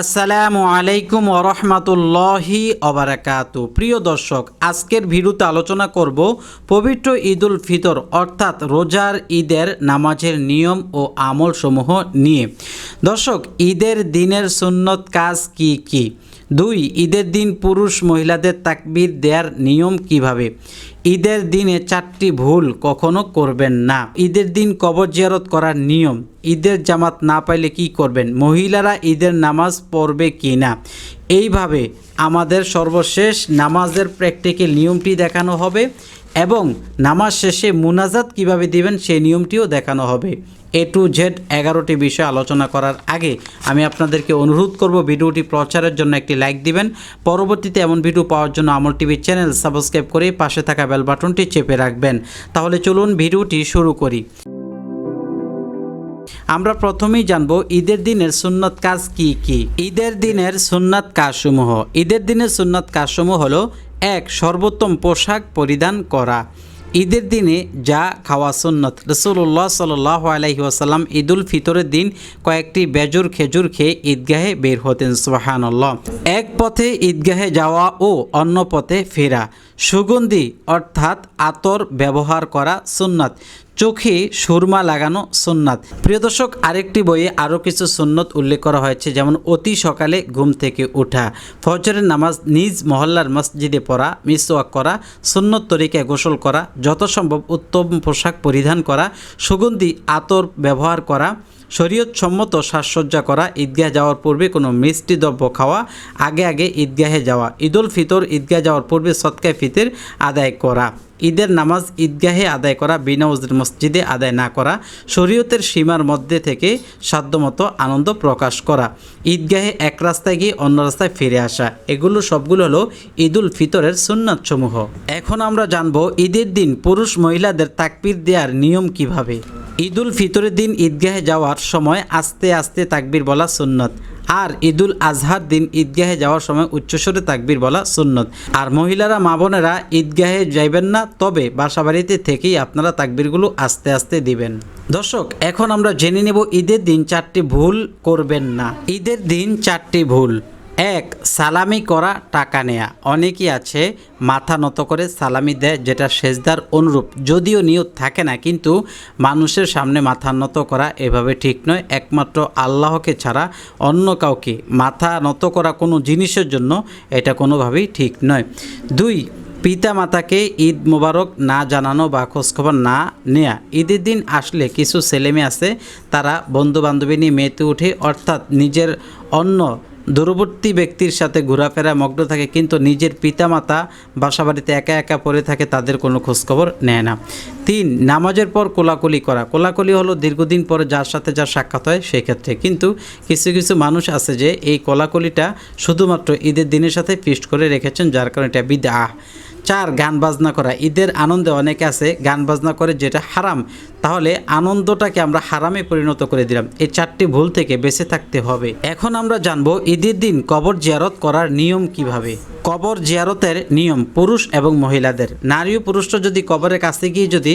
আসসালামু আলাইকুম ওরহমাতুল্লাহি অবরাকাতু প্রিয় দর্শক, আজকের ভিডিওতে আলোচনা করব পবিত্র ঈদুল ফিতর, অর্থাৎ রোজার ঈদের নামাজের নিয়ম ও আমলসমূহ নিয়ে। দর্শক, ঈদের দিনের সুন্নত কাজ কি কি? দুই, ঈদের দিন পুরুষ মহিলাদের তাকবির দেওয়ার নিয়ম কীভাবে? ঈদের দিনে চারটি ভুল কখনো করবেন না। ঈদের দিন কবর জিয়ারত করার নিয়ম। ঈদের জামাত না পাইলে কি করবেন? মহিলারা ঈদের নামাজ পড়বে কি না? এইভাবে আমাদের সর্বশেষ নামাজের প্র্যাকটিক্যাল নিয়মটি দেখানো হবে। এবং নামাজ শেষে মুনাজাত কীভাবে দিবেন সেই নিয়মটিও দেখানো হবে। এ টু জেড এগারোটি বিষয় আলোচনা করার আগে আমি আপনাদেরকে অনুরোধ করব ভিডিওটি প্রচারের জন্য একটি লাইক দিবেন। পরবর্তীতে এমন ভিডিও পাওয়ার জন্য আমল টিভি চ্যানেল সাবস্ক্রাইব করে পাশে থাকা বেল বাটনটি চেপে রাখবেন। তাহলে চলুন ভিডিওটি শুরু করি। আমরা প্রথমেই জানব ঈদের দিনের সুন্নত কাজ কি কি? ঈদের দিনের সুন্নাত কাজসমূহ। ঈদের দিনের সুন্নাত কাজসমূহ হলো এক সর্বোত্তম পোশাক পরিধান করা। ঈদের দিনে যা খাওয়া সুন্নত। রসুল্লাহ সাল আলহি আসাল্লাম ঈদুল ফিতরের দিন কয়েকটি বেজুর খেজুর খেয়ে ঈদগাহে বের হতেন সোহানুল্লাহ এক পথে ঈদগাহে যাওয়া ও অন্য পথে ফেরা। সুগন্ধি অর্থাৎ আতর ব্যবহার করা সুন্নাত। চোখে সুরমা লাগানো সুন্নাত প্রিয় দর্শক, আরেকটি বইয়ে আরও কিছু সুন্নত উল্লেখ করা হয়েছে, যেমন অতি সকালে ঘুম থেকে ওঠা ফজরের নামাজ নিজ মহল্লার মসজিদে পড়া, মিসওয়াক করা সুন্নত তরিকায় গোসল করা যত সম্ভব উত্তম পোশাক পরিধান করা, সুগন্ধি আতর ব্যবহার করা শরীয়ত সম্মত সাজসজ্জা করা, ঈদগাহ যাওয়ার পূর্বে কোনো মিষ্টি দ্রব্য খাওয়া, আগে আগে ঈদগাহে যাওয়া, ঈদুল ফিতর ঈদগাহ যাওয়ার পূর্বে সৎকায় ফিতের আদায় করা। ঈদের নামাজ ঈদগাহে আদায় করা বিনাউজের মসজিদে আদায় না করা, শরীয়তের সীমার মধ্যে থেকে সাধ্যমতো আনন্দ প্রকাশ করা, ঈদগাহে এক রাস্তায় গিয়ে অন্য রাস্তায় ফিরে আসা, এগুলো সবগুলো হলো ঈদুল ফিতরের সুন্নাতসমূহ। এখন আমরা জানব ঈদের দিন পুরুষ মহিলাদের তাকবির দেওয়ার নিয়ম কীভাবে? ঈদুল ফিতরের দিন ঈদগাহে যাওয়ার সময় আস্তে আস্তে তাকবির বলা সুন্নত। আর ঈদুল আজহার দিন ঈদগাহে যাওয়ার সময় উচ্চস্বরে তাকবির বলা সুন্নত। আর মহিলারা, মা বোনেরা ঈদগাহে যাইবেন না, তবে বাসাবাড়িতে থেকেই আপনারা তাকবিরগুলো আস্তে আস্তে দিবেন। দর্শক, এখন আমরা জেনে নেব ঈদের দিন চারটি ভুল করবেন না। ঈদের দিন চারটি ভুল। এক, সালামি করা, টাকা নেয়া। অনেকেই আছে, মাথা নত করে সালামি দেয়, যেটা সেজদার অনুরূপ। যদিও নিয়ত থাকে না, কিন্তু মানুষের সামনে মাথা নত করা এভাবে ঠিক নয়। একমাত্র আল্লাহকে ছাড়া অন্য কাউকে মাথা নত করা কোনো জিনিসের জন্য এটা কোনোভাবেই ঠিক নয়। দুই পিতা মাতাকে ঈদ মোবারক না জানানো বা খোঁজখবর না নেয়া। ঈদের দিন আসলে কিছু ছেলেমেয়ে আছে, তারা বন্ধু বান্ধবী নিয়ে মেতে উঠে, অর্থাৎ নিজের অন্য দূরবর্তী ব্যক্তির সাথে ঘোরাফেরা, মগ্ন থাকে, কিন্তু নিজের পিতামাতা বাসাবাড়িতে একা একা পড়ে থাকে, তাদের কোনো খোঁজখবর নেয় না। তিন, নামাজের পর কোলাকুলি করা। কোলাকুলি হলো দীর্ঘদিন পরে যার সাথে যার সাক্ষাৎ হয় সেক্ষেত্রে কিন্তু কিছু কিছু মানুষ আছে যে, এই কোলাকুলিটা শুধুমাত্র ঈদের দিনের সাথে ফিস্ট করে রেখেছেন, যার কারণে এটা বিদা চার, গান বাজনা করা। ঈদের আনন্দে অনেকে আছে, গান বাজনা করে যেটা হারাম তাহলে আনন্দটাকে আমরা হারামে পরিণত করে দিলাম। এই চারটি ভুল থেকে বেঁচে থাকতে হবে। এখন আমরা জানব ঈদের দিন কবর জিয়ারত করার নিয়ম কীভাবে? কবর জিয়ারতের নিয়ম পুরুষ এবং মহিলাদের। নারী ও পুরুষরা যদি কবরের কাছে গিয়ে যদি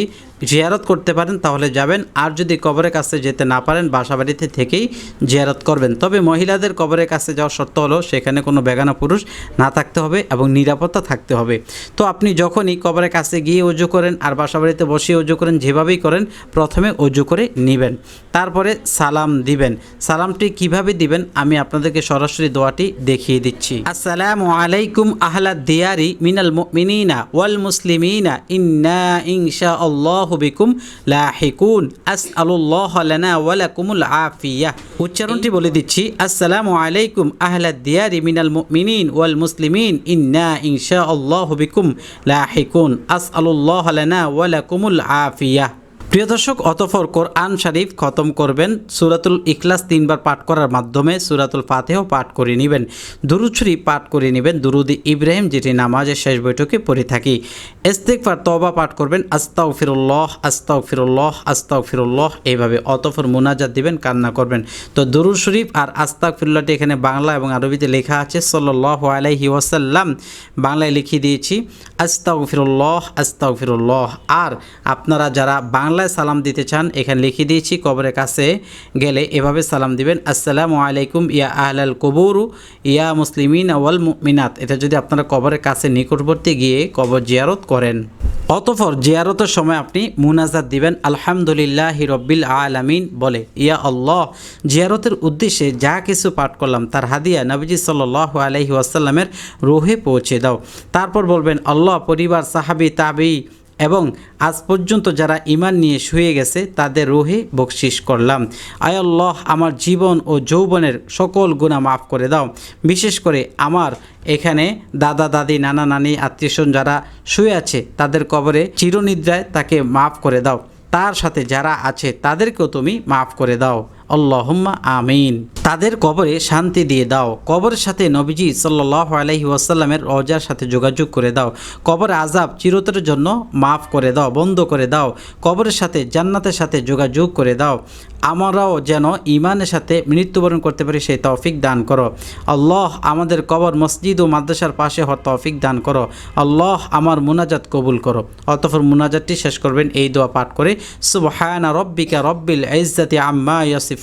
জিয়ারত করতে পারেন, তাহলে যাবেন। আর যদি কবরের কাছে যেতে না পারেন, বাসাবাড়িতে থেকেই জিয়ারত করবেন। তবে মহিলাদের কবরের কাছে যাওয়ার শর্ত হলো, সেখানে কোনো বেগানা পুরুষ না থাকতে হবে এবং নিরাপত্তা থাকতে হবে। তো আপনি যখনই কবরের কাছে গিয়ে উজু করেন আর বাসাবাড়িতে বসিয়ে উজু করেন, যেভাবেই করেন, প্রথমে উজু করে নেবেন। তারপরে সালাম দিবেন। সালামটি কীভাবে দিবেন, আমি আপনাদেরকে সরাসরি দোয়াটি দেখিয়ে দিচ্ছি। আসসালামু আলাইকুম আহলা দিয়ারি মিনাল মুমিনিনা ওয়াল মুসলিমিনা। ইন্না ইনশা আল্লাহ বিকুম লাহিকুন আসআলুল্লাহ লানা ওয়া লাকুমুল আফিয়া উচ্চারণটি বলে দিচ্ছি আসসালামু আলাইকুম আহলা দিয়ারি মিনাল মুমিনিন ওয়াল মুসলিমিন ইন্না ইনশা আল্লাহ বিকুম লাহিকুন আসআলুল্লাহ লানা ওয়া লাকুমুল আফিয়া প্রিয় দর্শক অতফর কোরআন শরীফ খতম করবেন। সুরাতুল ইখলাস তিনবার পাঠ করার মাধ্যমে সুরাতুল ফাতেহ পাঠ করে নেবেন। দুরুদ শরীফ পাঠ করে নেবেন। দুরুদ ইব্রাহিম, যেটি নামাজের শেষ বৈঠকে পড়ে থাকি। ইস্তেকফার তবা পাঠ করবেন। আস্তাও ফিরুল্লাহ আস্তাও ফিরুল্লাহ আস্তাও ফিরুল্লাহ এইভাবে অতফর মুনাজাত দিবেন, কান্না করবেন। তো দুরুদ শরীফ আর আস্তাক ফিরুল্লাহটি এখানে বাংলা এবং আরবিতে লেখা আছে। সাল্লাহ আলাইহি ওয়াসাল্লাম বাংলায় লিখিয়ে দিয়েছি আস্তাও ফিরুল্লাহ আস্তাও ফিরুল্লাহ আর আপনারা যারা বাংলা বাংলায় সালাম দিতে চান, এখানে লিখে দিয়েছি, কবরের কাছে গেলে এভাবে সালাম দিবেন, আসসালামু আলাইকুম, ইয়া আহলাল কবুরু, ইয়া মুসলিমিন ওয়াল মিনাত এটা যদি আপনারা কবরের কাছে নিকটবর্তী গিয়ে কবর জিয়ারত করেন। অতঃপর জিয়ারতের সময় আপনি মুনাজাত দিবেন, আলহামদুলিল্লাহ রব্বিল আলামিন বলে। ইয়া আল্লাহ, জিয়ারতের উদ্দেশ্যে যা কিছু পাঠ করলাম, তার হাদিয়া নবীজি সাল্লাহ আলহি ওয়াসাল্লামের রোহে পৌঁছে দাও। তারপর বলবেন, আল্লাহ, পরিবার, সাহাবি, তাবি এবং আজ পর্যন্ত যারা ইমান নিয়ে শুয়ে গেছে, তাদের রোহে বকশিস করলাম। আয় আল্লাহ, আমার জীবন ও যৌবনের সকল গুণা মাফ করে দাও। বিশেষ করে আমার এখানে দাদা, দাদি, নানা, নানি আত্মীয়স্বজন যারা শুয়ে আছে, তাদের কবরে চিরনিদ্রায় তাকে মাফ করে দাও। তার সাথে যারা আছে, তাদেরকেও তুমি মাফ করে দাও। আল্লাহম্মা আমিন। তাদের কবরে শান্তি দিয়ে দাও। কবরের সাথে নবীজি সাল্লাহ আলহি ওয়াসাল্লামের রজার সাথে যোগাযোগ করে দাও। কবর আজাব চিরতরের জন্য মাফ করে দাও, বন্ধ করে দাও। কবরের সাথে জান্নাতের সাথে যোগাযোগ করে দাও। আমরাও যেন ইমানের সাথে মৃত্যুবরণ করতে পারি, সেই তৌফিক দান করো। আল্লাহ আমাদের কবর, মসজিদ ও মাদ্রাসার পাশে হওয়ার তৌফিক দান করো। আল্লাহ আমার মুনাজাত কবুল করো। অতঃপর মুনাজাতটি শেষ করবেন। এই দোয়া পাঠ করে, সুবহানা রব্বিকা রব্বিল ইজ্জাতি আম্মা ইয়াসিফুন।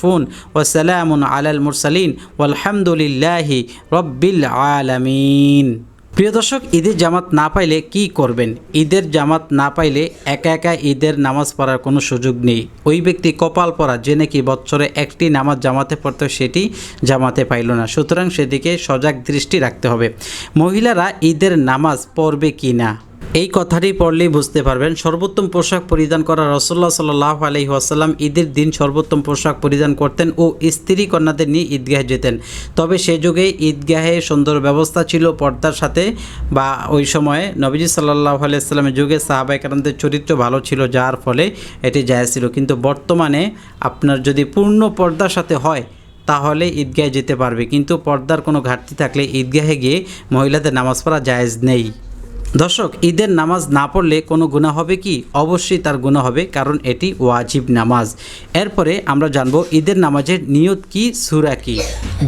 ওয়া সালামুন আলাল মুরসালিন ওয়ালহামদুলিল্লাহি রব্বিল আলামিন প্রিয় দর্শক, ঈদের জামাত না পাইলে কি করবেন? ঈদের জামাত না পাইলে একা একা ঈদের নামাজ পড়ার কোনো সুযোগ নেই। ওই ব্যক্তি কপাল পরা, যে নাকি বছরে একটি নামাজ জামাতে পড়তো, সেটি জামাতে পাইল না। সুতরাং সেদিকে সজাগ দৃষ্টি রাখতে হবে। মহিলারা ঈদের নামাজ পড়বে কি না? এই কথাটি পড়লেই বুঝতে পারবেন, সর্বোত্তম পোশাক পরিধান করা রসল্লাহ সাল্লাহ আলহি আসাল্লাম ঈদের দিন সর্বোত্তম পোশাক পরিধান করতেন ও স্ত্রী কন্যাদের নিয়ে ঈদগাহে যেতেন। তবে সে যুগে ঈদগাহে সুন্দর ব্যবস্থা ছিল পর্দার সাথে বা ওই সময়ে নবীজি সাল্লাহ আলাইস্লামের যুগে সাহাবাইকারদের চরিত্র ভালো ছিল, যার ফলে এটি জায়জ ছিল। কিন্তু বর্তমানে আপনার যদি পূর্ণ পর্দার সাথে হয়, তাহলে ঈদগাহে যেতে পারবে। কিন্তু পর্দার কোনো ঘাটতি থাকলে ঈদগাহে গিয়ে মহিলাদের নামাজ পড়া জায়েজ নেই। দর্শক, ঈদের নামাজ না পড়লে কোনো গুণা হবে কি? অবশ্যই তার গুণা হবে, কারণ এটি ওয়াজিব নামাজ। এরপরে আমরা জানব ঈদের নামাজের নিয়ত কি, সুরা কি?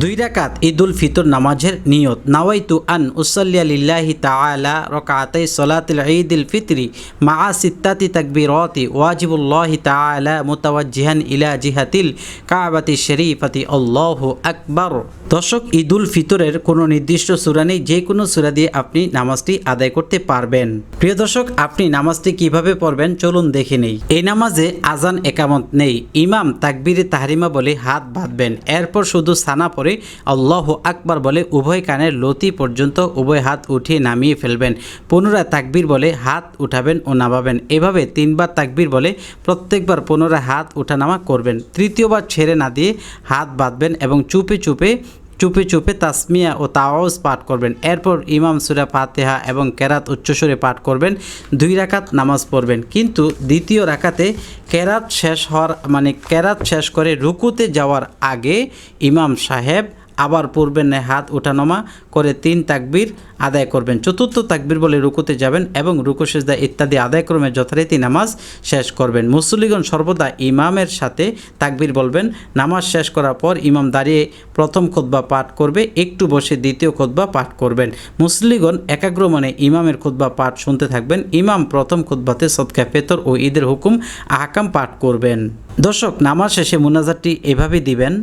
দুই রাকাত ঈদুল ফিতর নামাজের নিয়ত। নাওয়াইতু আন উসল্লিয়া লিল্লাহি তাআলা রকাতাই সলাতুল ঈদুল ফিতরি মা সিত্তাতি তাকবীরাতি ওয়াজিবুল্লাহি তাআলা মুতাওয়াজ্জিহান ইলা জিহাতিল কাবাতি শরীফাতি। আল্লাহু আকবার। দর্শক, ঈদুল ফিতরের কোনো নির্দিষ্ট সূরা নেই, যে কোনো সূরা দিয়ে আপনি নামাজটি আদায় করতে পারবেন। প্রিয় দর্শক, আপনি নামাজটি কীভাবে পড়বেন চলুন দেখে নেই। এই নামাজে আজান একামত নেই। ইমাম তাকবিরে তাহরিমা বলে হাত বাঁধবেন। এরপর শুধু সানা পরে আল্লাহ আকবার বলে উভয় কানের লতি পর্যন্ত উভয় হাত উঠিয়ে নামিয়ে ফেলবেন। পুনরায় তাকবির বলে হাত উঠাবেন ও নামাবেন। এভাবে তিনবার তাকবির বলে প্রত্যেকবার পুনরায় হাত উঠানামা করবেন। তৃতীয়বার ছেড়ে না দিয়ে হাত বাঁধবেন এবং চুপে চুপে চুপে চুপে তাসমিয়া ও তাওয়াজ পাঠ করবেন। এরপর ইমাম সুরা ফাতেহা এবং কেরাত উচ্চস্বরে পাঠ করবেন। দুই রাকাত নামাজ পড়বেন। কিন্তু দ্বিতীয় রাকাতে কেরাত শেষ হওয়ার মানে কেরাত শেষ করে রুকুতে যাওয়ার আগে ইমাম সাহেব আবার পূর্বের ন্যায় হাত উঠানামা করে তিন তাকবির আদায় করবেন। চতুর্থ তাকবির বলে রুকুতে যাবেন এবং রুকু, সেজদা ইত্যাদি আদায় ক্রমে যথারীতি নামাজ শেষ করবেন। মুসলিগণ সর্বদা ইমামের সাথে তাকবির বলবেন। নামাজ শেষ করার পর ইমাম দাঁড়িয়ে প্রথম খোদ্া পাঠ করবে, একটু বসে দ্বিতীয় খোদ্া পাঠ করবেন। মুসলিগণ একাগ্র মনে ইমামের খোদ্া পাঠ শুনতে থাকবেন। ইমাম প্রথম খোদ্বাতে সৎকা ফেতর ও ঈদের হুকুম আহকাম পাঠ করবেন। দর্শক, নামাজ শেষে মুনাজারটি এভাবে দিবেন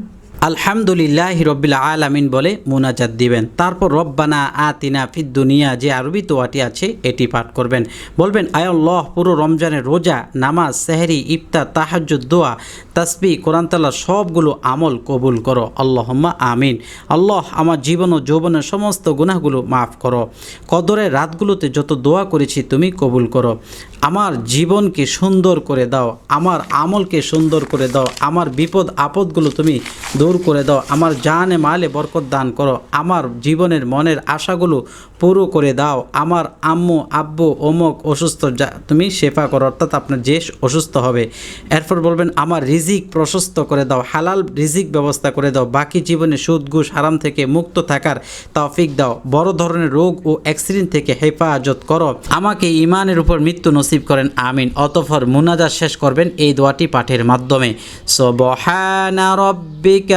আলহামদুলিল্লাহ রব্বিল আলামিন বলে মুনাজাত দিবেন। তারপর রব্বানা আতিনা ফিদ দুনিয়া, যে আরবি তোয়াটি আছে, এটি পাঠ করবেন। বলবেন আয়াল্লাহ পুরো রমজানের রোজা, নামাজ, সেহরি, ইফতার তাহাজ দোয়া তাসবি কোরআনতাল্লাহ সবগুলো আমল কবুল করো। আল্লাহম্মা আমিন। আল্লাহ আমার জীবন ও যৌবনের সমস্ত গুনাহগুলো মাফ করো। কদরের রাতগুলোতে যত দোয়া করেছি, তুমি কবুল করো। আমার জীবনকে সুন্দর করে দাও। আমার আমলকে সুন্দর করে দাও। আমার বিপদ আপদগুলো তুমি দূর করে দাও। আমার জানে মালে বরকত দান করো। আমার জীবনের মনের আশাগুলো পুরো করে দাও। আমার আম্মু, আব্বু, অমুক অসুস্থ, যা তুমি শেফা করো, অর্থাৎ আপনার যে অসুস্থ হবে। এরপর বলবেন, আমার রিজিক প্রশস্ত করে দাও। হালাল রিজিক ব্যবস্থা করে দাও। বাকি জীবনে সুদ, ঘুষ, হারাম থেকে মুক্ত থাকার তৌফিক দাও। বড় ধরনের রোগ ও অ্যাক্সিডেন্ট থেকে হেফাজত করো। আমাকে ইমানের উপর মৃত্যু নসিব করেন। আমিন। অতঃপর মুনাজাত শেষ করবেন এই দোয়াটি পাঠের মাধ্যমে। সবহানা রব্বিকা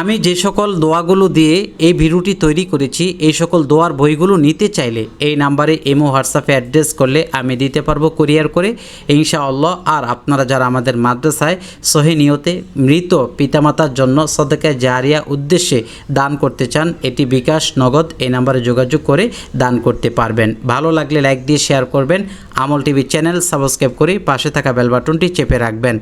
আমি যে সকল দোয়াগুলো দিয়ে এই ভিডিওটি তৈরি করেছি, এই সকল দোয়ার বইগুলো নিতে চাইলে এই নাম্বারে এমও হোয়াটসঅ্যাপে অ্যাড্রেস করলে আমি দিতে পারব কুরিয়ার করে। ইনশাআল্লাহ, আর আপনারা যারা আমাদের মাদ্রাসায় সহি নিয়তে মৃত পিতামাতার জন্য সদকায় জারিয়া উদ্দেশ্যে দান করতে চান, এটি বিকাশ নগদ এই নাম্বারে যোগাযোগ করে দান করতে পারবেন। ভালো লাগলে লাইক দিয়ে শেয়ার করবেন। আমল টিভি চ্যানেল সাবস্ক্রাইব করে পাশে থাকা বেল বাটনটি চেপে রাখবেন।